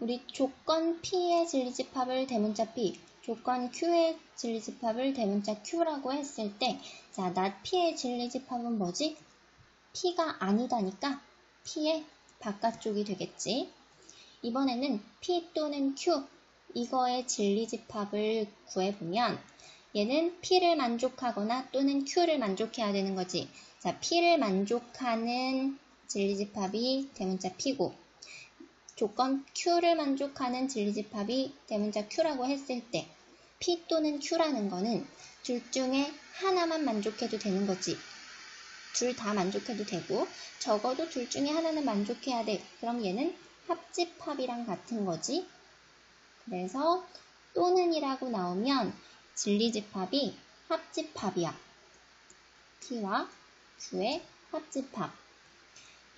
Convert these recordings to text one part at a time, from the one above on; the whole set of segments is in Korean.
우리 조건 P의 진리집합을 대문자 P, 조건 Q의 진리집합을 대문자 Q라고 했을 때, 자, not P의 진리집합은 뭐지? P가 아니다니까 P의 바깥쪽이 되겠지. 이번에는 P 또는 Q, 이거의 진리집합을 구해보면, 얘는 P를 만족하거나 또는 Q를 만족해야 되는 거지. 자, P를 만족하는 진리집합이 대문자 P고, 조건 Q를 만족하는 진리집합이 대문자 Q라고 했을 때 P 또는 Q라는 거는 둘 중에 하나만 만족해도 되는 거지. 둘 다 만족해도 되고 적어도 둘 중에 하나는 만족해야 돼. 그럼 얘는 합집합이랑 같은 거지. 그래서 또는이라고 나오면 진리집합이 합집합이야. P와 Q의 합집합.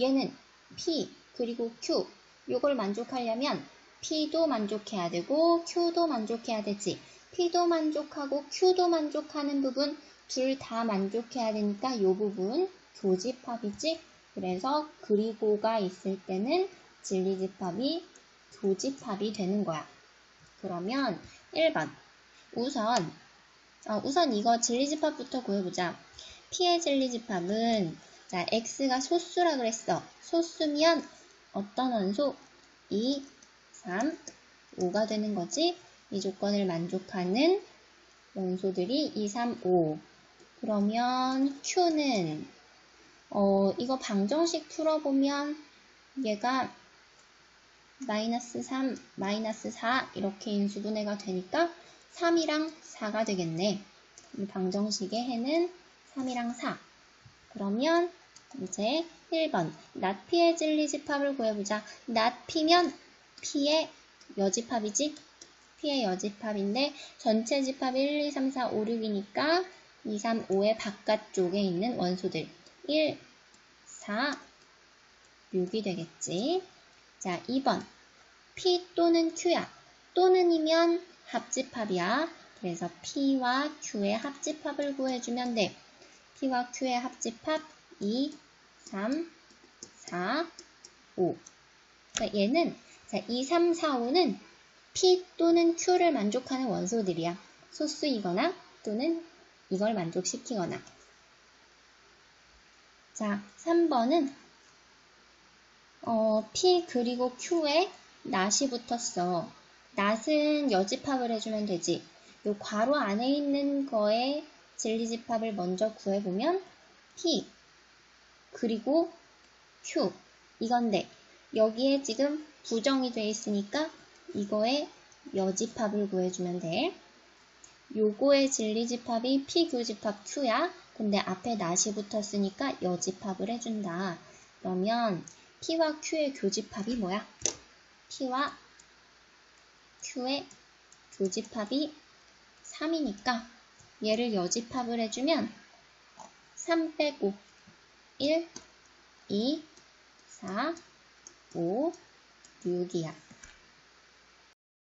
얘는 P 그리고 Q 이걸 만족하려면 P도 만족해야 되고 Q도 만족해야 되지. P도 만족하고 Q도 만족하는 부분 둘 다 만족해야 되니까 이 부분 교집합이지. 그래서 그리고가 있을 때는 진리집합이 교집합이 되는 거야. 그러면 1번 우선 어, 우선 이거 진리집합부터 구해보자. P의 진리집합은 자 X가 소수라 그랬어. 소수면 어떤 원소? 2, 3, 5가 되는 거지. 이 조건을 만족하는 원소들이 2, 3, 5. 그러면 Q는 어, 이거 방정식 풀어보면 얘가 마이너스 3, 마이너스 4 이렇게 인수분해가 되니까 3이랑 4가 되겠네. 이 방정식의 해는 3이랑 4. 그러면 이제 1번 낫피의 진리집합을 구해보자. 낫 피면 P의 여집합이지? P의 여집합인데 전체 집합 1, 2, 3, 4, 5, 6이니까 2, 3, 5의 바깥쪽에 있는 원소들 1, 4, 6이 되겠지. 자, 2번 P 또는 Q야. 또는이면 합집합이야. 그래서 P와 Q의 합집합을 구해주면 돼. P와 Q의 합집합 2, 3, 4, 5. 그러니까 얘는 자, 2, 3, 4, 5는 P 또는 Q를 만족하는 원소들이야. 소수이거나 또는 이걸 만족시키거나. 자, 3번은 어, P 그리고 Q에 낫이 붙었어. 낫은 여집합을 해주면 되지. 요 괄호 안에 있는 거에 진리집합을 먼저 구해보면 P 그리고 Q 이건데 여기에 지금 부정이 돼 있으니까 이거에 여집합을 구해주면 돼. 요거의 진리집합이 P교집합 Q야. 근데 앞에 낫이 붙었으니까 여집합을 해준다. 그러면 P와 Q의 교집합이 뭐야? P와 Q의 교집합이 3이니까 얘를 여집합을 해주면 3 빼고 1, 2, 4, 5, 6이야.